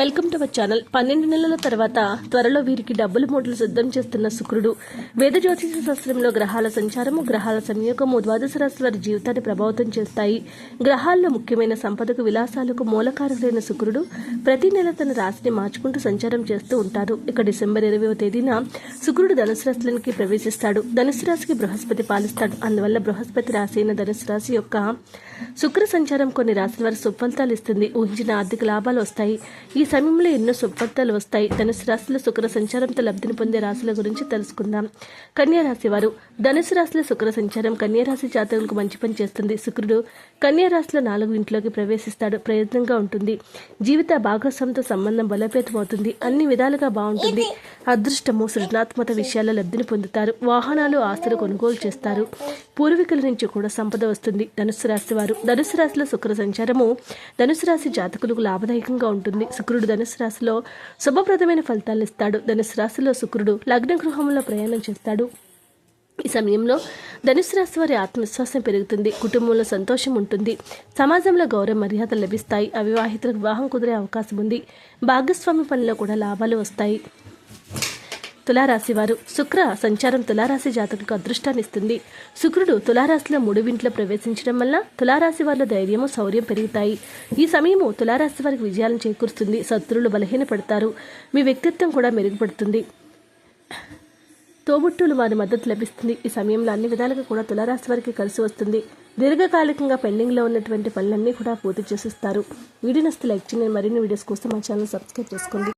Welcome to our channel. పన్నెండు నెలల తర్వాత త్వరలో వీరికి డబ్బుల మూటలు సిద్ధం చేస్తున్న శుక్రుడు. వేద జ్యోతిష శాస్త్రంలో గ్రహాల సంచారము గ్రహాల సంయోగము ద్వాదశ రాశి వారి జీవితాన్ని ప్రభావితం చేస్తాయి. గ్రహాల్లో ముఖ్యమైన సంపదకు విలాసాలకు మూలకారకులైన శుక్రుడు ప్రతి నెల తన రాశిని మార్చుకుంటూ సంచారం చేస్తూ ఉంటారు. ఇక డిసెంబర్ ఇరవై తేదీన శుక్రుడు ధనుసు రాశిలోనికి ప్రవేశిస్తాడు. ధనుసు రాశికి బృహస్పతి పాలిస్తాడు. అందువల్ల బృహస్పతి రాశి అయిన ధనుసు రాశి యొక్క శుక్ర సంచారం కొన్ని రాశుల వారి సుఫలితాలు ఇస్తుంది. ఊహించిన ఆర్థిక లాభాలు వస్తాయి. ఈ ఈ సమయంలో ఎన్నో శుభవార్తలు వస్తాయి. ధనుసు రాశిలో శుక్ర సంచారంతో లబ్ధిని పొందే రాశుల గురించి తెలుసుకుందాం. కన్యా రాశి వారు ధనుసు రాశిలో శుక్ర సంచారం కన్యా రాశి జాతకులకు మంచి పని చేస్తుంది. శుక్రుడు కన్యా రాశిలో నాలుగు ఇంట్లోకి ప్రవేశిస్తాడు. ప్రయత్నంగా ఉంటుంది. జీవిత భాగస్వామితో సంబంధం బలోపేతమవుతుంది. అన్ని విధాలుగా బాగుంటుంది. అదృష్టము సృజనాత్మక విషయాల్లో లబ్ధిని పొందుతారు. వాహనాలు ఆస్తులు కొనుగోలు చేస్తారు. పూర్వీకుల నుంచి కూడా సంపద వస్తుంది. ధనుసు రాశి వారు ధనుసు రాశిలో శుక్ర సంచారము ధనుసు రాశి జాతకులకు లాభదాయకంగా ఉంటుంది. శుక్రుడు ధనుసు రాశిలో శుభప్రదమైన ఫలితాలు ఇస్తాడు. ధనుసు రాశిలో శుక్రుడు లగ్న గృహంలో ప్రయాణం చేస్తాడు. ఈ సమయంలో ధనుసు రాశి వారి ఆత్మవిశ్వాసం పెరుగుతుంది. కుటుంబంలో సంతోషం ఉంటుంది. సమాజంలో గౌరవ మర్యాదలు లభిస్తాయి. అవివాహితులకు వివాహం కుదిరే అవకాశం ఉంది. భాగస్వామి పనిలో కూడా లాభాలు వస్తాయి. తులారాశి వారు శుక్ర సంచారం తులారాశి జాతకులకు అదృష్టాన్ని ఇస్తుంది. శుక్రుడు తులారాశిలో మూడువింట్లో ప్రవేశించడం వల్ల తులారాశి వారిలో ధైర్యము శౌర్యం పెరుగుతాయి. ఈ సమయము తులారాశి వారికి విజయాలను చేకూరుస్తుంది. శత్రువులు బలహీనపడతారు. మీ వ్యక్తిత్వం కూడా మెరుగుపడుతుంది. తోబుట్టులు వారి మద్దతు లభిస్తుంది. ఈ సమయంలో అన్ని విధాలుగా కూడా తులారాశి వారికి కలిసి వస్తుంది. దీర్ఘకాలికంగా పెండింగ్లో ఉన్నటువంటి పనులన్నీ కూడా పూర్తి చేసిస్తారు. వీడియో నస్తే లైక్ చేయండి. మరిన్ని వీడియోస్ కోసం మా ఛానల్ సబ్స్క్రైబ్ చేసుకోండి.